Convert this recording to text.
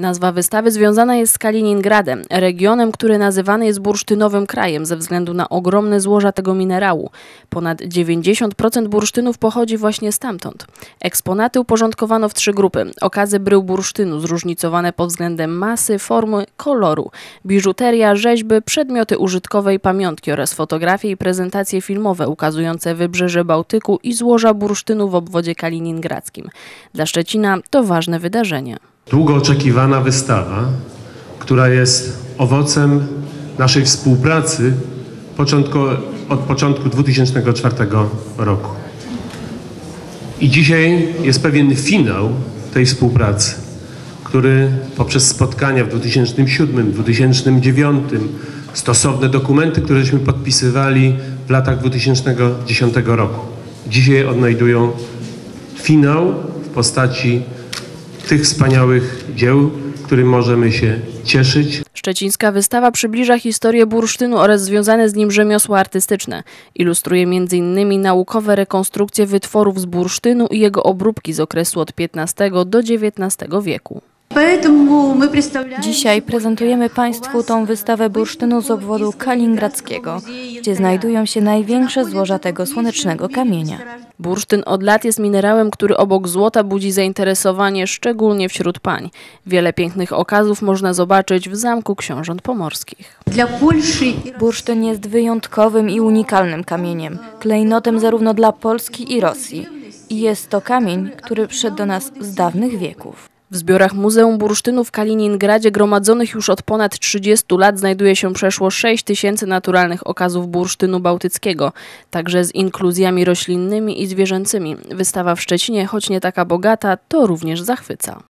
Nazwa wystawy związana jest z Kaliningradem, regionem, który nazywany jest bursztynowym krajem ze względu na ogromne złoża tego minerału. Ponad 90% bursztynów pochodzi właśnie stamtąd. Eksponaty uporządkowano w trzy grupy. Okazy brył bursztynu zróżnicowane pod względem masy, formy, koloru, biżuteria, rzeźby, przedmioty użytkowe i pamiątki oraz fotografie i prezentacje filmowe ukazujące wybrzeże Bałtyku i złoża bursztynu w obwodzie kaliningradzkim. Dla Szczecina to ważne wydarzenie. Długo oczekiwana wystawa, która jest owocem naszej współpracy od początku 2004 roku. I dzisiaj jest pewien finał tej współpracy, który poprzez spotkania w 2007, 2009, stosowne dokumenty, któreśmy podpisywali w latach 2010 roku, dzisiaj odnajdują finał w postaci tych wspaniałych dzieł, którym możemy się cieszyć. Szczecińska wystawa przybliża historię bursztynu oraz związane z nim rzemiosła artystyczne. Ilustruje m.in. naukowe rekonstrukcje wytworów z bursztynu i jego obróbki z okresu od XV do XIX wieku. Dzisiaj prezentujemy Państwu tą wystawę bursztynu z obwodu kaliningradzkiego, gdzie znajdują się największe złoża tego słonecznego kamienia. Bursztyn od lat jest minerałem, który obok złota budzi zainteresowanie, szczególnie wśród pań. Wiele pięknych okazów można zobaczyć w Zamku Książąt Pomorskich. Bursztyn jest wyjątkowym i unikalnym kamieniem, klejnotem zarówno dla Polski i Rosji. I jest to kamień, który przyszedł do nas z dawnych wieków. W zbiorach Muzeum Bursztynu w Kaliningradzie gromadzonych już od ponad 30 lat znajduje się przeszło 6 tysięcy naturalnych okazów bursztynu bałtyckiego, także z inkluzjami roślinnymi i zwierzęcymi. Wystawa w Szczecinie, choć nie taka bogata, to również zachwyca.